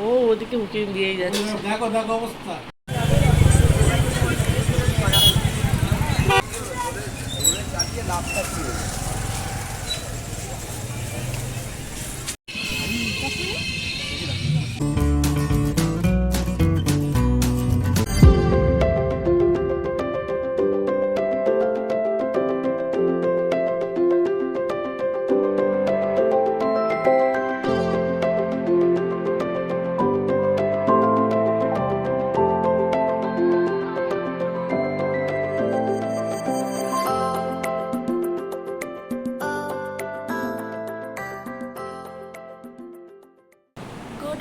ও ওদিকে উঁকি দিয়েই যাচ্ছে। দেখো দেখো অবস্থা।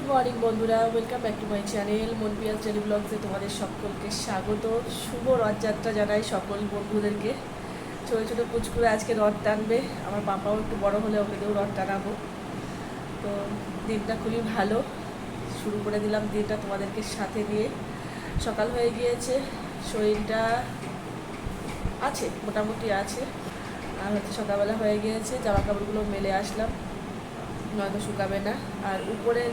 মর্নিং বন্ধুরা। Welcome back to my channel মনপিয়াল টেলি ব্লগসে তোমাদের সকলকে স্বাগত। শুভ রথযাত্রা জানাই সকল বন্ধুদেরকে। ছোটো ছোটো পুচকুরে আজকে রথ টানবে। আমার পাপাও একটু বড় হলে ওকে দিয়েও রথ টানাবো। তো দিনটা খুবই ভালো। শুরু করে দিলাম দিনটা তোমাদেরকে সাথে নিয়ে। সকাল হয়ে গিয়েছে, শরীরটা আছে, মোটামুটি আছে। আর হচ্ছে সকালবেলা হয়ে গিয়েছে জামা কাপড়গুলো মেলে আসলাম। নয়তো শুকাবে না। আর উপরে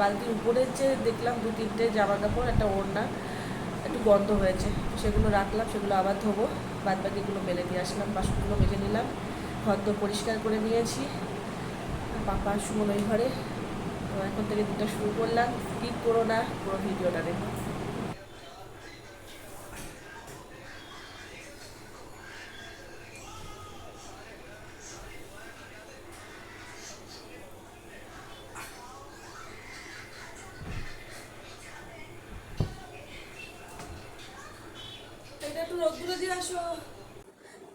বালতির উপরের যে দেখলাম দু তিনটে জামা কাপড়, একটা ওড়না, একটু গন্ধ হয়েছে। সেগুলো রাখলাম, সেগুলো আবার ধোবো। বাদ বাকিগুলো মেলে দিয়ে আসলাম, বাসনগুলো মেজে নিলাম। ঘর পরিষ্কার করে নিয়েছি। পাপা সুমন ওই ঘরে। তো এখন থেকে দিনটা শুরু করলাম। স্কিপ করো না, পুরো ভিডিওটা দেখো।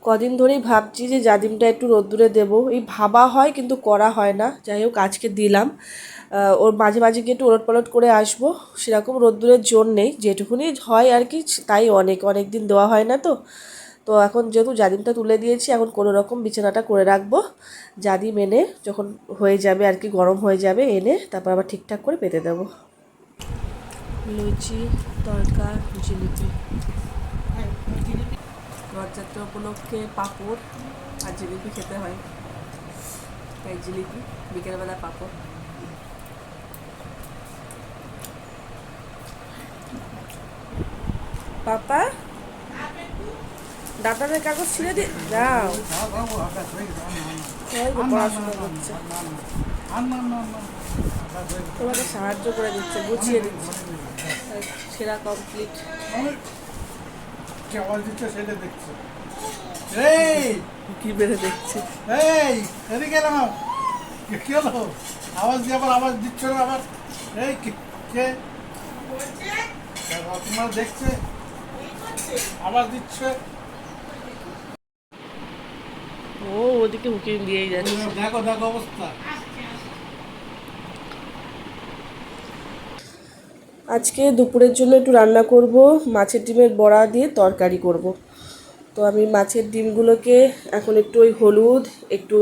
কদিন ধরেই ভাবছি যে জাদিমটা একটু রোদ্দুরে দেব। এই ভাবা হয় কিন্তু করা হয় না। যাই হোক, আজকে দিলাম। ওর মাঝে মাঝে গিয়ে একটু ওলট পালট করে আসব। সেরকম রোদ্দুরের জোর নেই। যেটুকুনি হয় আর কি, তাই অনেক অনেক দিন দেওয়া হয় না তো। তো এখন যেহেতু জাদিমটা তুলে দিয়েছি, এখন কোনো রকম বিছানাটা করে রাখব। জাদিম এনে যখন হয়ে যাবে আর কি, গরম হয়ে যাবে, এনে তারপর আবার ঠিকঠাক করে পেতে দেবো। লুচি, তরকা, জিলিপি। রথযাত্রা উপলক্ষে পাঁপড় আর জিলিপি খেতে হয়। তাই জিলিপি বিকেলবেলা পাঁপড়। পাপা দাদাদের কাগজ ছিঁড়ে দি দাও। তোমাকে সাহায্য করে দিচ্ছে, গুছিয়ে দিচ্ছে। সেরা কমপ্লিট আওয়াজ দিচ্ছে সেটা দেখছে। এই! কি বেড়ে দেখছে? এই এদিকে এলাম কে- কি হলো? আওয়াজ দিয়ে আবার আওয়াজ দিচ্ছ না আবার? এই কে- দেখছে? আওয়াজ দিচ্ছে। ও ওদিকে হুকিং দিয়েই যাচ্ছে। দেখো দেখো অবস্থা। আজকে দুপুরের জন্য একটু রান্না করব, মাছের ডিমের বড়া দিয়ে তরকারি করব। তো আমি মাছের ডিমগুলোকে এখন একটু ওই হলুদ, একটু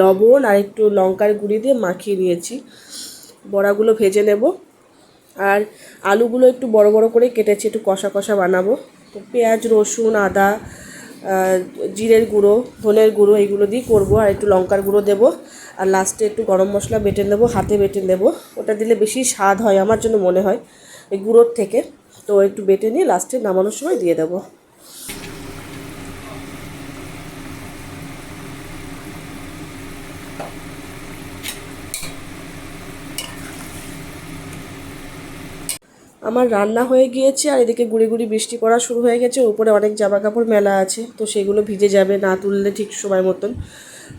লবণ আর একটু লঙ্কার গুঁড়ি দিয়ে মাখিয়ে নিয়েছি। বড়াগুলো ভেজে নেব আর আলুগুলো একটু বড় বড় করে কেটেছি, একটু কষা কষা বানাবো। তো পেঁয়াজ, রসুন, আদা জিরের গুঁড়ো, ধনের গুঁড়ো এইগুলো দিয়ে করব, আর একটু লঙ্কার গুঁড়ো দেবো। আর লাস্টে একটু গরম মশলা বেটে নেব, হাতে বেটে নেব। ওটা দিলে বেশি স্বাদ হয়, আমার জন্য মনে হয় এই গুঁড়োর থেকে। তো একটু বেটে নিয়ে লাস্টে নামানোর সময় দিয়ে দেবো। আমার রান্না হয়ে গিয়েছে আর এদিকে গুড়ি গুড়ি বৃষ্টি পড়া শুরু হয়ে গেছে। উপরে অনেক জামা কাপড় মেলা আছে, তো সেগুলো ভিজে যাবে, না তুললে ঠিক সময় মতন।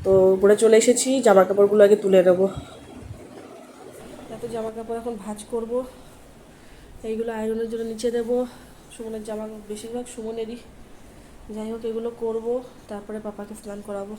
তো উপরে চলে এসেছি জামা কাপড়গুলো আগে তুলে নেব। এত জামা কাপড় এখন ভাঁজ করব। এইগুলো আয়রনের জন্য নিচে দেবো। সুমনের জামা বেশিরভাগ সুমনেরই। যাই হোক, এগুলো করব, তারপরে পাপাকে স্নান করাবো।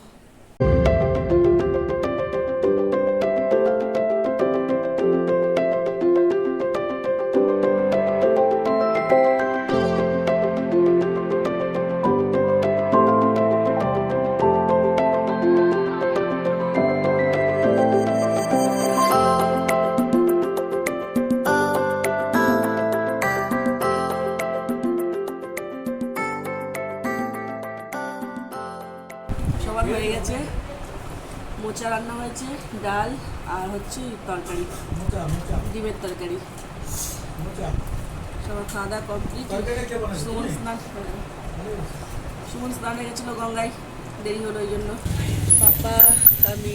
হচ্ছে তরকারি। ডিমের তরকারি। সবার খাওয়া দাওয়া কমপ্লিট সুমন স্নান সুমন স্নানে গেছিল গঙ্গায়। দেরি হলো ওই জন্য। পাপা আমি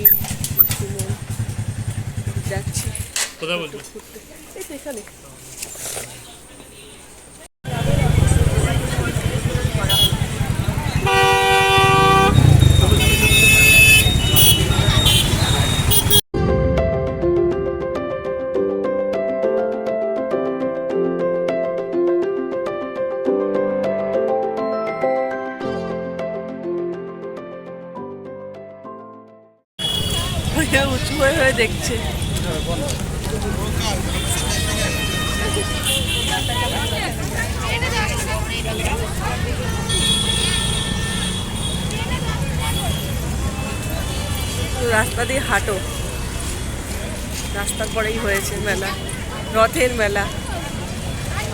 সুমন যাচ্ছি। কোথায় বলছো? ঘুরতে এই তো এখানে। উঁচু হয়ে হয়ে দেখছে। রাস্তা দিয়ে হাঁটো। রাস্তার পরেই হয়েছে মেলা, রথের মেলা।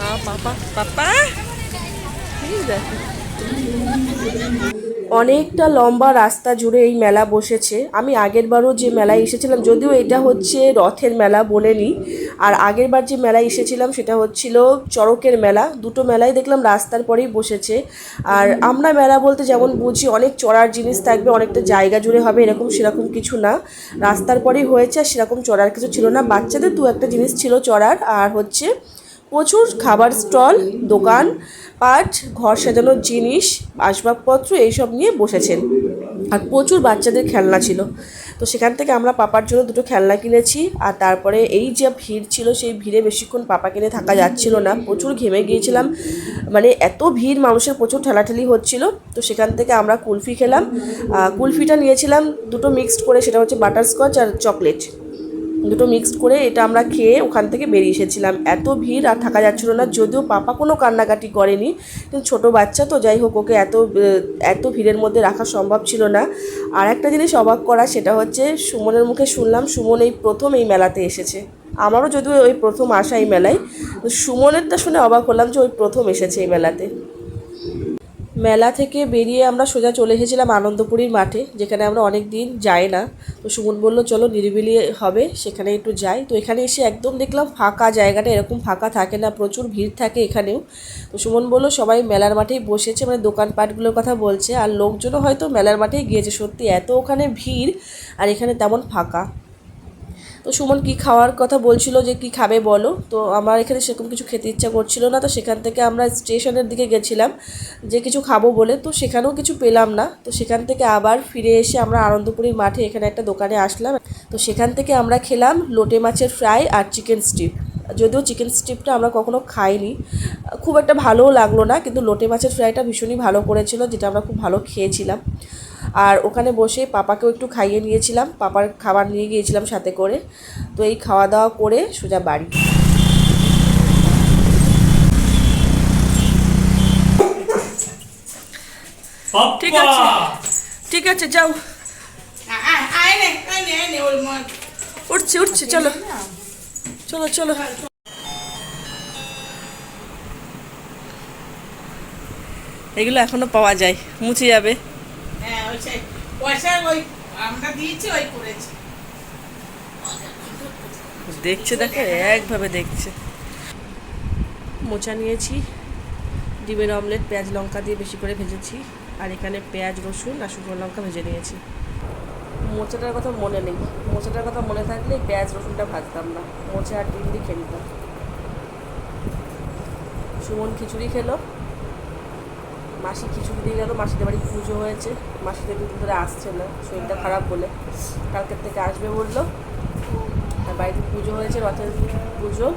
আ পাপা পাপা দেখো। অনেকটা লম্বা রাস্তা জুড়ে এই মেলা বসেছে। আমি আগের বারও যে মেলায় এসেছিলাম, যদিও এটা হচ্ছে রথের মেলা বলে বলেনি, আর আগের বার যে মেলায় এসেছিলাম সেটা হচ্ছিল চড়কের মেলা। দুটো মেলায় দেখলাম রাস্তার পরেই বসেছে। আর আমরা মেলা বলতে যেমন বুঝি, অনেক চড়ার জিনিস থাকবে, অনেকটা জায়গা জুড়ে হবে, এরকম সেরকম কিছু না। রাস্তার পরেই হয়েছে আর সেরকম চড়ার কিছু ছিল না। বাচ্চাদের দু একটা জিনিস ছিল চড়ার, আর হচ্ছে প্রচুর খাবার স্টল, দোকান, পাট, ঘর সাজানোর জিনিস, আসবাবপত্র, এইসব নিয়ে বসেছেন। আর প্রচুর বাচ্চাদের খেলনা ছিল। তো সেখান থেকে আমরা পাপার জন্য দুটো খেলনা কিনেছি। আর তারপরে এই যে ভিড় ছিল, সেই ভিড়ে বেশিক্ষণ পাপা কিনে থাকা যাচ্ছিল না। প্রচুর ঘেমে গিয়েছিলাম। মানে এত ভিড়, মানুষের প্রচুর ঠেলাঠেলি হচ্ছিল। তো সেখান থেকে আমরা কুলফি খেলাম। কুলফিটা নিয়েছিলাম দুটো মিক্সড করে, সেটা হচ্ছে বাটারস্কচ আর চকলেট দুটো মিক্সড করে এটা আমরা খেয়ে ওখান থেকে বেরিয়ে এসেছিলাম। এত ভিড় আর থাকা যাচ্ছিল না, যদিও পাপা কোনো কান্নাকাটি করেনি, কিন্তু ছোট বাচ্চা তো যাই হোক, ওকে এত এত ভিড়ের মধ্যে রাখা সম্ভব ছিল না। আর একটা জিনিস অবাক করা, সেটা হচ্ছে সুমনের মুখে শুনলাম সুমন এই প্রথম এই মেলাতে এসেছে। আমারও যদিও ওই প্রথম আসা এই মেলায় সুমনেরটা শুনে অবাক হলাম যে ওই প্রথম এসেছে এই মেলাতে। মেলা থেকে বেরিয়ে আমরা সোজা চলে এসেছিলাম আনন্দপুরীর মাঠে, যেখানে আমরা অনেক দিন যাই না। তো সুমন বলল, চলো নিরিবিলি হবে, সেখানে একটু যাই। তো এখানে এসে একদম দেখলাম ফাঁকা জায়গাটা, এরকম ফাঁকা থাকে না, প্রচুর ভিড় থাকে এখানেও। তো সুমন বলল, সবাই মেলার মাঠেই বসেছে মানে দোকানপাটগুলোর কথা বলছে, আর লোকজনও হয়তো মেলার মাঠেই গিয়েছে। সত্যি এত ওখানে ভিড়, আর এখানে তেমন ফাঁকা। তো সুমন কি খাওয়ার কথা বলছিল যে কি খাবে বলো? তো আমার এখানে সেরকম কিছু খেতে ইচ্ছা করছিল না, তো সেখান থেকে আমরা স্টেশনের দিকে গেছিলাম যে কিছু খাব বলে, তো সেখানেও কিছু পেলাম না। তো সেখান থেকে আবার ফিরে এসে আমরা আনন্দপুরীর মাঠে এখানে একটা দোকানে আসলাম। তো সেখান থেকে আমরা খেলাম লোটে মাছের ফ্রাই আর চিকেন স্টিপ। যদিও চিকেন স্টিপটা আমরা কখনো খাইনি। খুব একটা ভালোও লাগল না, কিন্তু লোটে মাছের ফ্রাইটা ভীষণই ভালো করেছিল, যেটা আমরা খুব ভালো খেয়েছিলাম। আর ওখানে বসে পাপাকেও একটু খাইয়ে নিয়েছিলাম। পাপার খাবার নিয়ে গিয়েছিলাম সাথে করে। তো এই খাওয়া দাওয়া করে সোজা বাড়ি। ঠিক আছে। ঠিক আছে যাও। উঠছে উঠছে চলো। চলো চলো। এগুলো এখনও পাওয়া যায় মুছে যাবে। হ্যাঁ সেই পয়সা ওই আমরা দিয়েছি, ওই করেছি। দেখছে, দেখো, একভাবে দেখছে। মোচা নিয়েছি, ডিমের অমলেট, পেঁয়াজ লঙ্কা দিয়ে বেশি করে ভেজেছি, আর এখানে পেঁয়াজ, রসুন আর শুকনো লঙ্কা ভেজে নিয়েছি। মোচাটার কথা মনে নেই। মোচাটার কথা মনে থাকলে পেঁয়াজ, রসুনটা ভাজতাম না। মোচা আর ডিম দিয়ে খেয়ে নিতাম সুমন খিচুড়ি খেলো মাসি খিচুড়ি দিয়ে গেল মাসিদের বাড়ি পুজো হয়েছে। মাসিদের দুদিন ধরে আসছে না শরীরটা খারাপ বলে। কালকের থেকে আসবে বলল। আর বাড়িতে পুজো হয়েছে রথের পুজো।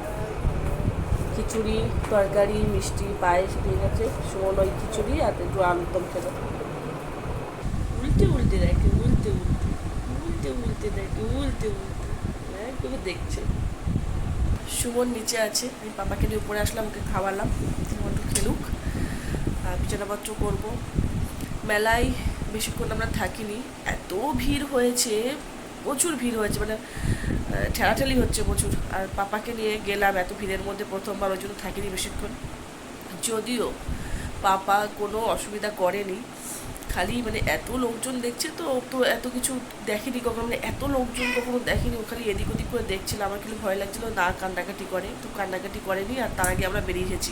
খিচুড়ি তরকারি মিষ্টি পায়েস দিয়ে গেছে। সুমন ওই খিচুড়ি আর একটু আলুরদম খেলো। উল্টে উল্টে দেখে উল্টে উল্টে। উল্টে উল্টে দেখে উল্টে উল্টে। একদম দেখছে। সুমন নিচে আছে। আমি পাপাকে নিয়ে উপরে আসলাম ওকে খাওয়ালাম। সুমন খেলুক। বিছানাপত্র করব। মেলায় বেশিক্ষণ আমরা থাকিনি। এত ভিড় হয়েছে, প্রচুর ভিড় হয়েছে মানে ঠেলাঠেলি হচ্ছে প্রচুর। আর পাপাকে নিয়ে গেলাম, এত ভিড়ের মধ্যে প্রথমবার ওই জন্য থাকিনি বেশিক্ষণ। যদিও পাপা কোনো অসুবিধা করেনি, খালি মানে এত লোকজন দেখছে তো তো এত কিছু দেখেনি কখনো মানে এত লোকজন কখনো দেখেনি, ও খালি এদিক ওদিক করে দেখছিল, আমার কিন্তু ভয় লাগছিল, না কান্নাকাটি করে। তো কান্নাকাটি করেনি আর তার আগে আমরা বেরিয়ে এসেছি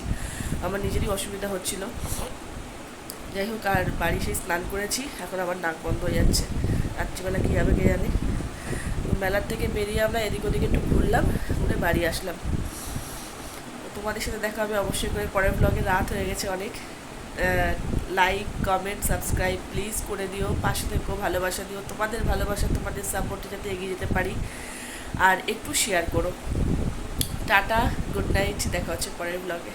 আমার নিজেরই অসুবিধা হচ্ছিল। যাই হোক, আর বাড়ি সেই স্নান করেছি, এখন আবার নাক বন্ধ হয়ে যাচ্ছে। রাত্রিবেলা কী হবে কে জানে? মেলার থেকে বেরিয়ে আমরা এদিক ওদিকে একটু ঘুরলাম, ঘুরে বাড়ি আসলাম। তোমাদের সাথে দেখা হবে অবশ্যই করে। পরের ব্লগে রাত হয়ে গেছে অনেক। লাইক কমেন্ট সাবস্ক্রাইব প্লিজ করে দিও। পাশে থেকো, ভালোবাসা দিও। তোমাদের ভালোবাসা, তোমাদের সাপোর্টে যাতে এগিয়ে যেতে পারি। আর একটু শেয়ার করো। টাটা গুড নাইট দেখা হচ্ছে পরের ব্লগে